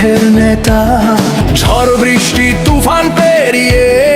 মাঠের নেতা। ঝড় বৃষ্টি তুফান পেরিয়ে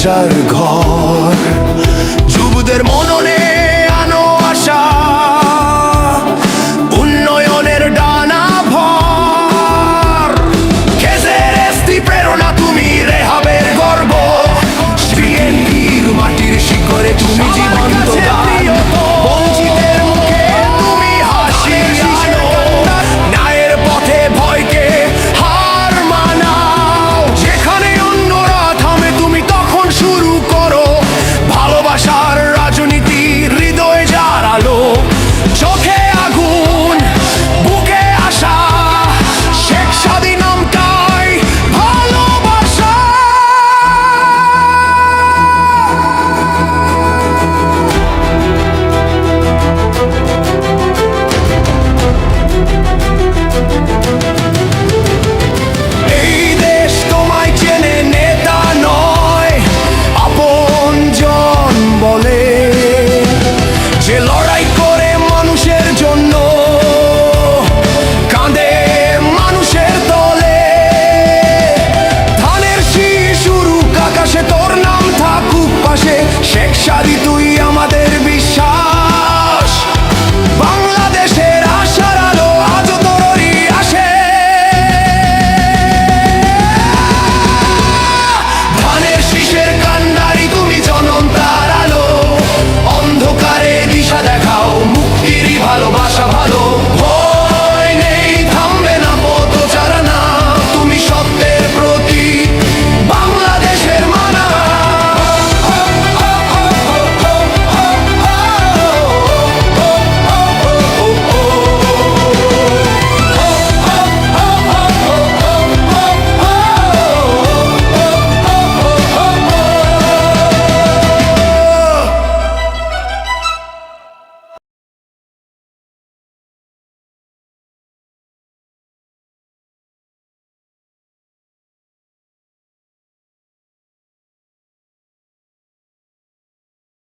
Kaçar kol Choke Shawty